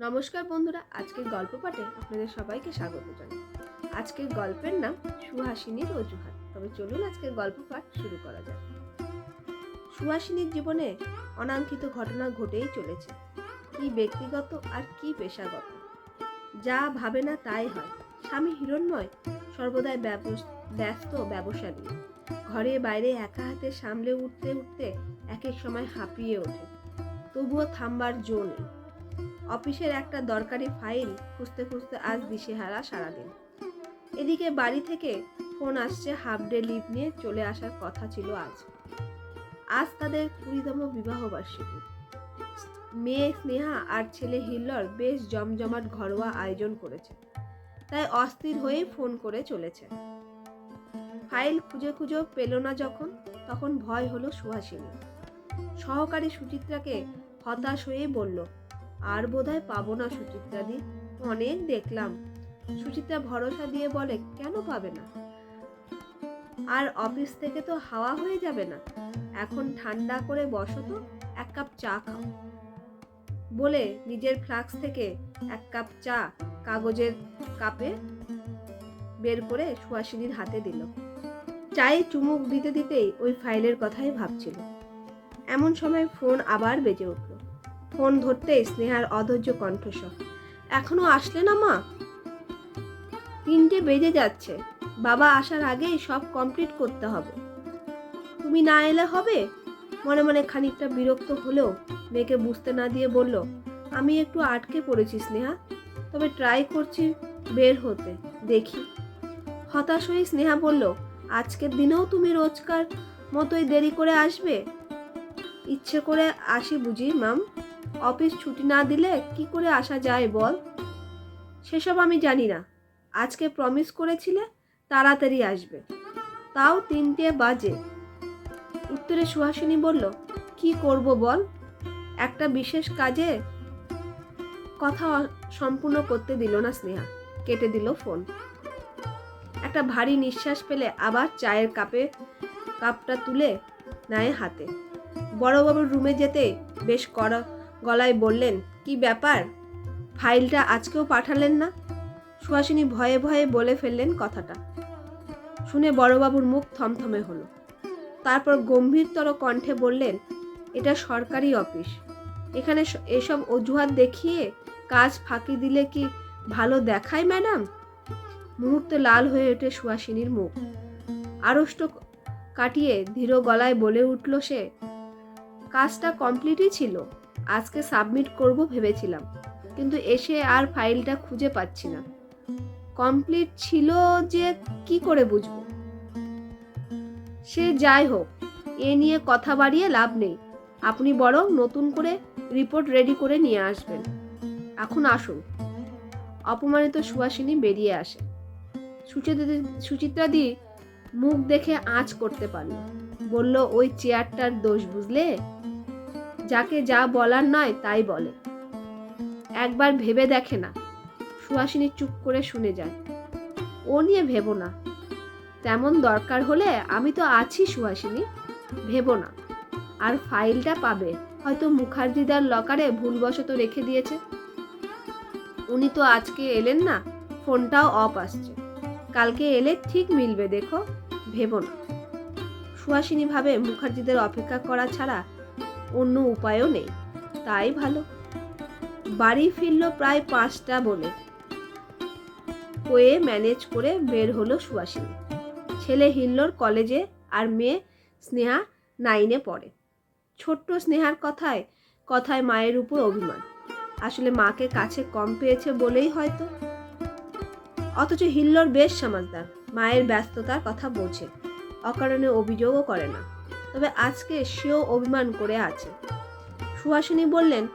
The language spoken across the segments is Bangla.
নমস্কার বন্ধুরা, আজকের গল্প পাঠে আপনাদের সবাইকে স্বাগত জানাই। আজকের গল্পের নাম সুহাসিনীর অজুহাত। তবে চলুন আজকের গল্প পাঠ শুরু করা যাক। সুহাসিনীর জীবনে অনাঙ্কিত ঘটনা ঘটেই চলেছে। কি ব্যক্তিগত আর কি পেশাগত? যা ভাবে না তাই হয়। স্বামী হিরণময় সর্বদাই ব্যস্ত ব্যবসা নিয়ে ঘরে বাইরে একা হাতে সামলে উঠতে উঠতে এক এক সময় হাঁপিয়ে ওঠে। তবুও থামবার জো নেই। অফিসের একটা দরকারি ফাইল খুঁজতে খুঁজতে আজ দিশেহারা সারাদিন। এদিকে বাড়ি থেকে ফোন আসছে হাফ ডে লিভ নিয়ে চলে আসার কথা ছিল আজ। আজ তাদের কুড়িতম বিবাহ বার্ষিকী মেয়ে স্নেহা আর ছেলে হিল্লর বেশ জমজমাট ঘরোয়া আয়োজন করেছে, তাই অস্থির হয়ে ফোন করে চলেছে। ফাইল খুঁজে খুঁজেও পেল না যখন, তখন ভয় হলো সুহাসিনী। সহকারী সুচিত্রাকে হতাশ হয়ে বলল আর বোধহয় পাবো না সুচিত্রাদি অনেক দেখলাম। সুচিত্রা ভরসা দিয়ে বলে, কেন পাবে না? আর অফিস থেকে তো হাওয়া হয়ে যাবে না। এখন ঠান্ডা করে বসো তো, এক কাপ চা খাও। বলে নিজের ফ্লাক্স থেকে এক কাপ চা কাগজের কাপে বের করে সুহাসিনীর হাতে দিল। চায়ে চুমুক দিতে দিতেই ওই ফাইলের কথাই ভাবছিল। এমন সময় ফোন আবার বেজে উঠল। ফোন ধরতেই স্নেহার অধৈর্য কণ্ঠস্বর। এখনও আসলে না, মা? তিনটে বেজে যাচ্ছে। বাবা আসার আগেই সব কমপ্লিট করতে হবে। তুমি না এলে হবে? মনে মনে খানিকটা বিরক্ত হলেও মেয়েকে বুঝতে না দিয়ে বলল, আমি একটু আটকে পড়েছি, স্নেহা। তবে ট্রাই করছি বের হতে, দেখি। হতাশ হয়ে স্নেহা বলল, আজকের দিনেও তুমি রোজকার মতোই দেরি করে আসবে? ইচ্ছে করে আসি বুঝি, মাম। অফিস ছুটি না দিলে কি করে আসা যায় বল? সেসব আমি জানি না। আজকে প্রমিস করেছিলে তাড়াতাড়ি আসবে। তাও তিনটে বাজে। উত্তরে সুহাসিনী বলল, কি করব বল? একটা বিশেষ কাজে? কথা সম্পূর্ণ করতে দিল না স্নেহা। কেটে দিল ফোন। একটা ভারী নিঃশ্বাস পেলে আবার চায়ের কাপে, কাপটা তুলে নেয় হাতে। বড়বাবুর রুমে যেতে বেশ কড়া গলায় বললেন, কি ব্যাপার? ফাইলটা আজকেও পাঠালেন না? সুহাসিনী ভয়ে ভয়ে বলে ফেললেন কথাটা। শুনে বড়বাবুর মুখ থমথমে হলো। তারপর গম্ভীরতর কণ্ঠে বললেন, এটা সরকারি অফিস। এখানে এসব অজুহাত দেখিয়ে কাজ ফাঁকি দিলে কি ভালো দেখায়, ম্যাডাম? মুহূর্তে লাল হয়ে ওঠে সুহাসিনীর মুখ। আড়ষ্ট কাটিয়ে ধীর গলায় বলে উঠল সে, কাজটা কমপ্লিটই ছিল। আজকে সাবমিট করব ভেবেছিলাম, কিন্তু এসে আর ফাইলটা খুঁজে পাচ্ছি না। কমপ্লিট ছিল যে কি করে বুঝব? সে যাই হোক, এ নিয়ে কথা বাড়িয়ে লাভ নেই। আপনি বরং নতুন করে রিপোর্ট রেডি করে নিয়ে আসবেন। এখন আসুন। অপমানিত সুহাসিনী বেরিয়ে আসে। সুচিত্রা সুচিত্রাদি মুখ দেখে আঁচ করতে পারল। বলল, ওই চেয়ারটার দোষ বুঝলে? যাকে যা বলার নয় তাই বলে। একবার ভেবে দেখে না। সুহাসিনী চুপ করে শুনে যায়। ও নিয়ে ভেবো না। তেমন দরকার হলে আমি তো আছি সুহাসিনী। ভেবো না। আর ফাইলটা পাবে। হয়তো মুখার্জিদার লকারে ভুলবশত রেখে দিয়েছে। উনি তো আজকে এলেন না। ফোনটাও অফ আসছে। কালকে এলে ঠিক মিলবে, দেখো। ভেবো না। সুহাসিনী ভাবে মুখার্জিদের অপেক্ষা করা ছাড়া অন্য উপায়ও নেই। তাই ভালো। বাড়ি ফিরল প্রায় পাঁচটা বলে। হয়ে ম্যানেজ করে বের হলো সুহাসিনী। ছেলে হিল্লোর কলেজে আর মেয়ে স্নেহা নাইনে পড়ে। ছোট্ট স্নেহার কথায় কথায় মায়ের উপর অভিমান। আসলে মাকে কাছে কম পেয়েছে বলেই হয়তো। অথচ হিল্লোর বেশ সমাজদার, মায়ের ব্যস্ততার কথা বোঝে অকারণে অভিযোগও করে না। তবে আজকে সেও অভিমান করে আছে। সুহাসিনী বললেন,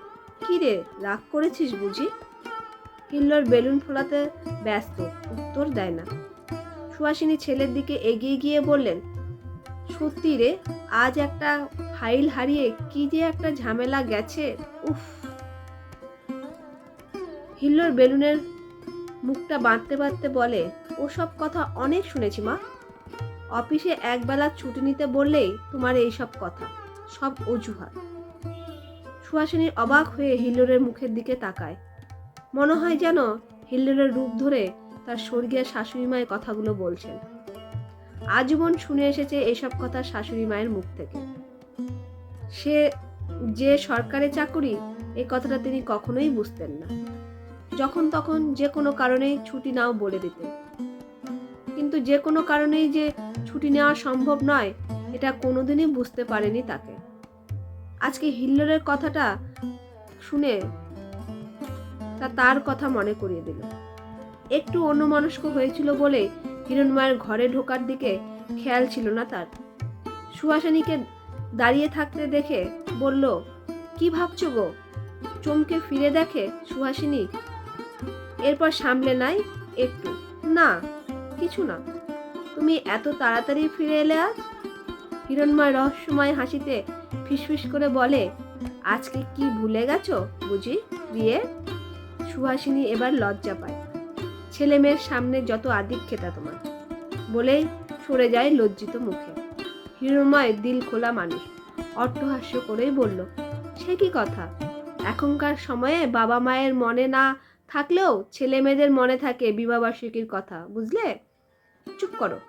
কি রে, রাগ করেছিস বুঝি? হিল্লোর বেলুন ফোলাতে ব্যস্ত, উত্তর দেয় না। সুহাসিনী ছেলের দিকে এগিয়ে গিয়ে বললেন, সত্যি রে, আজ একটা ফাইল হারিয়ে কি যে একটা ঝামেলা গেছে, উফ! হিল্লোর বেলুনের মুখটা বাঁধতে বাঁধতে বলে, ওসব কথা অনেক শুনেছি মা। অফিসে একবেলা ছুটি নিতে বললেই তোমার এই সব কথা, সব অজুহাত। সুহাসিনী অবাক হয়ে হিল্লোরের মুখের দিকে তাকায়। মনে হয় যেন হিল্লোরের রূপ ধরে তার স্বর্গীয় শাশুড়ি মায়ের কথাগুলো বলছেন। আজীবন শুনে এসেছে এসব কথা শাশুড়ি মায়ের মুখ থেকে। সে, যে সরকারি চাকুরি এই কথাটা তিনি কখনোই বুঝতেন না। যখন তখন যে কোনো কারণেই ছুটি নাও বলে দিতেন। কিন্তু যে কোনো কারণেই যে ছুটি নেওয়া সম্ভব নয়, এটা কোনোদিনই বুঝতে পারেনি তাকে। আজকে হিল্লোরের কথাটা শুনে তা তার কথা মনে করিয়ে দিল। একটু অন্যমনস্ক হয়েছিল বলে হিরণময়ের ঘরে ঢোকার দিকে খেয়াল ছিল না তার। সুহাসিনীকে দাঁড়িয়ে থাকতে দেখে বলল, কি ভাবছ গো? চমকে ফিরে দেখে সুহাসিনী? এরপর সামলে নাই একটু? না, কিছু না। তুমি এত তাড়াতাড়ি ফিরে এলে আজ? হিরণময় রহস্যময় হাসিতে ফিসফিস করে বলে, আজকে কি ভুলে গেছো বুঝি বিয়ে? সুহাসিনী এবার লজ্জা পায়। ছেলে মেয়ের সামনে যত আদিক খেতা তোমার। বলেই সরে যায় লজ্জিত মুখে। হিরণময় দিল খোলা মানুষ। অট্টহাস্য করেই বলল, সে কি কথা? এখনকার সময়ে বাবা মায়ের মনে না থাকলেও ছেলে মেয়েদের মনে থাকে বিবাহবার্ষিকীর কথা, বুঝলে? চুপ করো।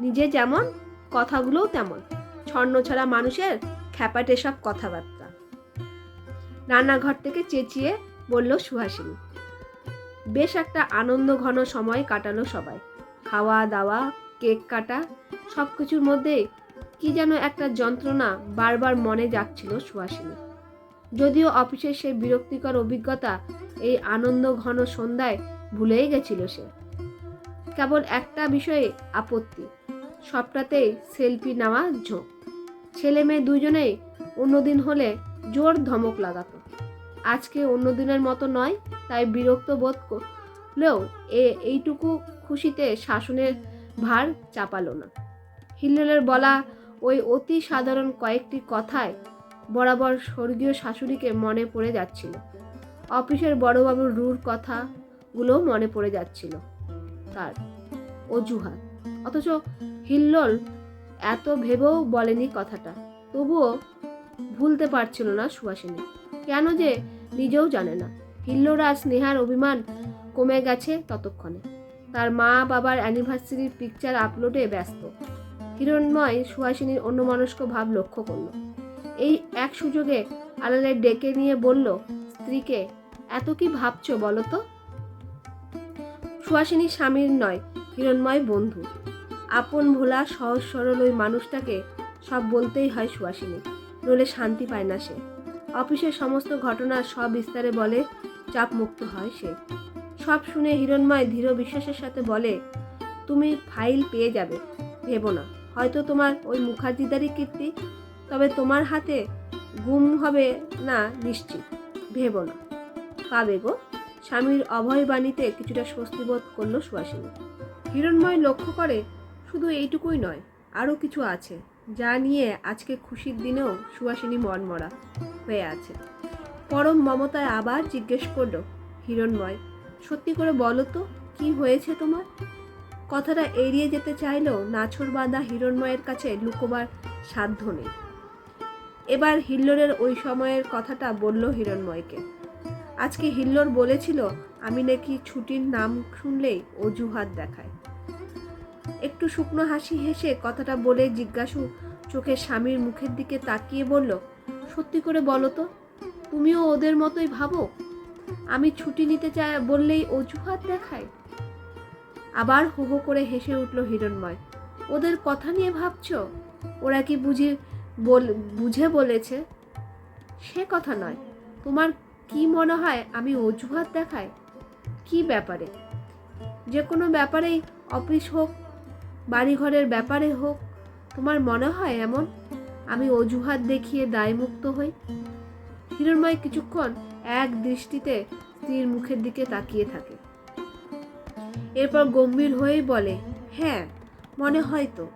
নিজে যেমন, কথাগুলোও তেমন। ছন্ন ছাড়া মানুষের খ্যাপাটে সব কথাবার্তা। রান্নাঘর থেকে চেঁচিয়ে বলল সুহাসিনী, বেশ একটা আনন্দ ঘন সময় কাটালো সবাই। খাওয়া, দাওয়া, কেক কাটা সব কিছুর মধ্যে কি যেন একটা যন্ত্রণা বারবার মনে যাচ্ছিল সুহাসিনী যদিও অফিসের সেই বিরক্তিকর অভিজ্ঞতা এই আনন্দ ঘন সন্ধ্যায় ভুলেই গেছিল সে। কেবল একটা বিষয়ে আপত্তি সবটাতেই সেলফি নেওয়া ঝোঁক। ছেলে মেয়ে দুজনেই অন্যদিন হলে জোর ধমক লাগাতো। আজকে অন্য দিনের মতো নয়, তাই বিরক্ত বোধ করলেও এ এইটুকু খুশিতে শাসনের ভার চাপালো না। হিল্লোলের বলা ওই অতি সাধারণ কয়েকটি কথায় বরাবর স্বর্গীয় শাশুড়িকে মনে পড়ে যাচ্ছিল। অফিসের বড়বাবুর রুর কথাগুলো মনে পড়ে যাচ্ছিল। তার অজুহাত। অথচ হিল্লোল এত ভেবেও বলেনি কথাটা। তবুও ভুলতে পারছিল না সুহাসিনী। কেন যে নিজেও জানে না। হিল্লোরা স্নেহার অভিমান কমে গেছে ততক্ষণে। তার মা বাবার অ্যানিভার্সারির পিকচার আপলোডে ব্যস্ত। হিরণময় সুহাসিনীর অন্যমনস্ক ভাব লক্ষ্য করল। এই এক সুযোগে আলালে ডেকে নিয়ে বলল, স্ত্রীকে এত কি ভাবছ বলো তো? সুহাসিনী স্বামীর নয়, হিরণময় বন্ধু। আপন ভোলা, সহজ সরল ওই মানুষটাকে সব বলতেই হয় সুহাসিনী। নলে শান্তি পায় না সে। অফিসের সমস্ত ঘটনা সব বিস্তারে বলে, চাপ মুক্ত হয় সে। সব শুনে হিরণময় ধীর বিশ্বাসের সাথে বলে, তুমি ফাইল পেয়ে যাবে, ভেবো না। হয়তো তোমার ওই মুখার্জিদারি কীর্তি, তবে তোমার হাতে গুম হবে না নিশ্চিত, ভেবো না। পাবে গো? স্বামীর অভয় বাণীতে কিছুটা স্বস্তি বোধ করল সুহাসিনী। হিরণময় লক্ষ্য করে শুধু এইটুকুই নয়, আরও কিছু আছে, যা নিয়ে আজকে খুশির দিনেও সুহাসিনী মনমরা হয়ে আছে। পরম মমতায় আবার জিজ্ঞেস করল, হিরণময়, সত্যি করে বলো তো, কি হয়েছে তোমার? কথাটা এড়িয়ে যেতে চাইলেও নাছর বাঁধা হিরণময়ের কাছে লুকোবার সাধ্য নেই। এবার হিল্লোরের ওই সময়ের কথাটা বলল হিরণময়কে। আজকে হিল্লোর বলেছিল, আমি নাকি ছুটির নাম শুনলেই অজুহাত দেখায়। একটু শুকনো হাসি হেসে কথাটা বলে জিজ্ঞাসু চোখে স্বামীর মুখের দিকে তাকিয়ে বলল, সত্যি করে বলো তো, তুমিও ওদের মতোই ভাবো? আমি ছুটি নিতে চাই বললেই অজুহাত দেখায়? আবার হো হো করে হেসে উঠল হিরণময়, ওদের কথা নিয়ে ভাবছ? ওরা কি বুঝে বল, বুঝে বলেছে? সে কথা নয়, তোমার কি মনে হয় আমি অজুহাত দেখাই? কি ব্যাপারে? যে কোনো ব্যাপারেই অফিস হোক, বাড়িঘরের ব্যাপারে হোক, তোমার মনে হয় এমন? আমি অজুহাত দেখিয়ে দায়মুক্ত হই? হিরণময় কিছুক্ষণ এক দৃষ্টিতে স্ত্রীর মুখের দিকে তাকিয়ে থাকে। এরপর গম্ভীর হয়েই বলে হ্যাঁ মনে হয় তো।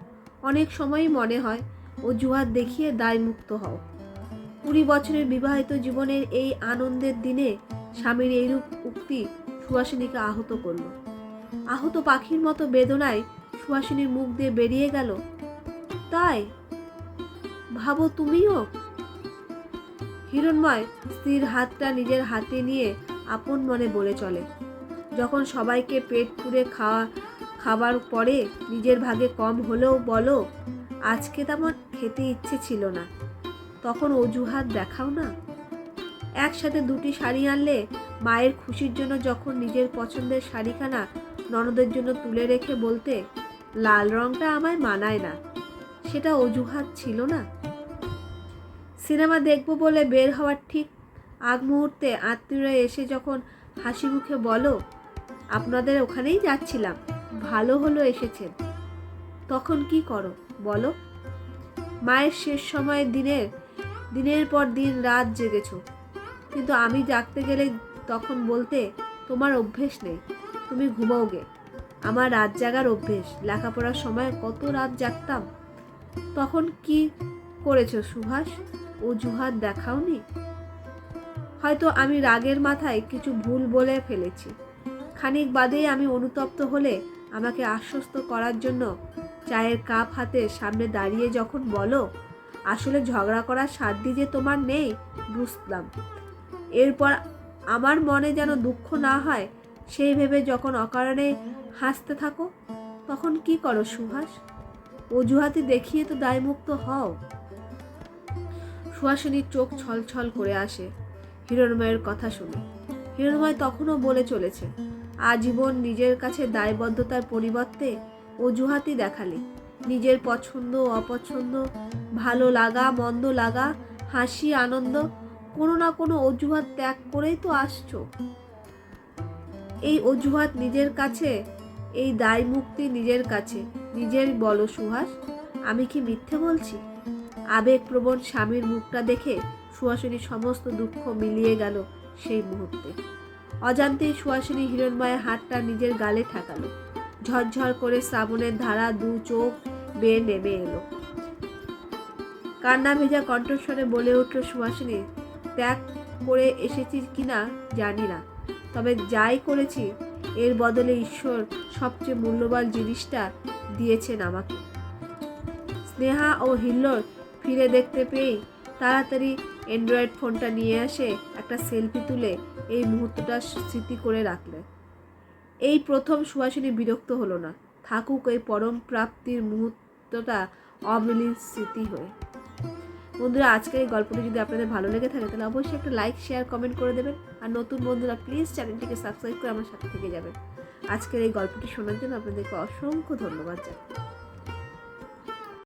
অনেক সময়ই মনে হয় অজুহাত দেখিয়ে দায়মুক্ত হও। কুড়ি বছরের বিবাহিত জীবনের এই আনন্দের দিনে স্বামীর এইরূপ উক্তি সুহাসিনীকে আহত করল। আহত পাখির মতো বেদনায় সুহাসিনীর মুখ দিয়ে বেরিয়ে গেল, তাই? ভাবো তুমিও? হিরণময় স্ত্রীর হাতটা নিজের হাতে নিয়ে আপন মনে বলে চলে। যখন সবাইকে পেট পুড়ে খাওয়া, খাবার পরে নিজের ভাগে কম হলেও বলো, আজকে তেমন খেতে ইচ্ছে ছিল না। তখন অজুহাত দেখাও না। একসাথে দুটি শাড়ি আনলে মায়ের খুশির জন্য যখন নিজের পছন্দের শাড়িখানা ননদের জন্য তুলে রেখে বলতে, লাল রংটা আমায় মানায় না। সেটা অজুহাত ছিল না। সিনেমা দেখব বলে বের হওয়ার ঠিক আগ মুহূর্তে আত্মীয়রা এসে যখন হাসি মুখে বলো, আপনাদের ওখানেই যাচ্ছিলাম, ভালো হলো এসেছেন। তখন কি করো বলো? মায়ের শেষ সময়ের দিনের দিনের পর দিন রাত জেগেছো। কিন্তু আমি জাগতে গেলে তখন বলতে তোমার অভ্যেস নেই, তুমি ঘুমাওগে। আমার রাত জাগার অভ্যেস, লেখাপড়ার সময় কত রাত জাগতাম। তখন কি করেছ সুভাষ? অজুহাত দেখাওনি? হয়তো আমি রাগের মাথায় কিছু ভুল বলে ফেলেছি। খানিক বাদেই আমি অনুতপ্ত হলে আমাকে আশ্বস্ত করার জন্য চায়ের কাপ হাতে সামনে দাঁড়িয়ে যখন বলো আসলে ঝগড়া করার সাধ্য যে তোমার নেই, বুঝলাম। এরপর আমার মনে যেন দুঃখ না হয়, সেই ভেবে যখন অকারণে হাসতে থাকো, তখন কি করো সুহাস? অজুহাতি দেখিয়ে তো দায়মুক্ত হও। সুহাসিনীর চোখ ছলছল করে আসে, হিরণময়ের কথা শুনে। হিরণময় তখনও বলে চলেছে, আজীবন নিজের কাছে দায়বদ্ধতার পরিবর্তে অজুহাতি দেখালে। নিজের পছন্দ, অপছন্দ, ভালো লাগা, মন্দ লাগা, হাসি, আনন্দ, কোনো না কোনো অজুহাত ত্যাগ করেই তো আসছো। এই অজুহাত নিজের কাছে, এই দায় মুক্তি নিজের কাছে নিজের বলো সুহাস, আমি কি মিথ্যে বলছি? আবেগপ্রবণ স্বামীর মুখটা দেখে সুহাসিনী সমস্ত দুঃখ মিলিয়ে গেল সেই মুহূর্তে। অজান্তেই সুহাসিনী হিরণময়ের হাতটা নিজের গালে ঠেকালো। ঝরঝর করে শ্রাবণের ধারা দু চোখ বেয়ে নেমে এলো। কান্না ভেজা কণ্ঠস্বরে বলে উঠল সুহাসিনী ত্যাগ করে এসেছি কিনা জানি না। তবে যাই করেছি, এর বদলে ঈশ্বর সবচেয়ে মূল্যবান জিনিসটা দিয়েছেন আমাকে। স্নেহা ও হিল্লোর ফিরে দেখতে পেয়েই তাড়াতাড়ি অ্যান্ড্রয়েড ফোনটা নিয়ে আসে একটা সেলফি তুলে এই মুহূর্তটা স্মৃতি করে রাখলে এই প্রথম সুহাসিনী বিরক্ত হলো না। থাকুক এই পরম প্রাপ্তির মুহূর্তটা অমিলিন স্মৃতি হয়ে। বন্ধুরা, আজকের এই গল্পটি যদি আপনাদের ভালো লেগে থাকে, তাহলে অবশ্যই একটা লাইক শেয়ার কমেন্ট করে দেবেন। আর নতুন বন্ধুরা প্লিজ চ্যানেলটিকে সাবস্ক্রাইব করে আমার সাথে থেকে যাবেন। আজকের এই গল্পটি শোনার জন্য আপনাদেরকে অসংখ্য ধন্যবাদ জানাই।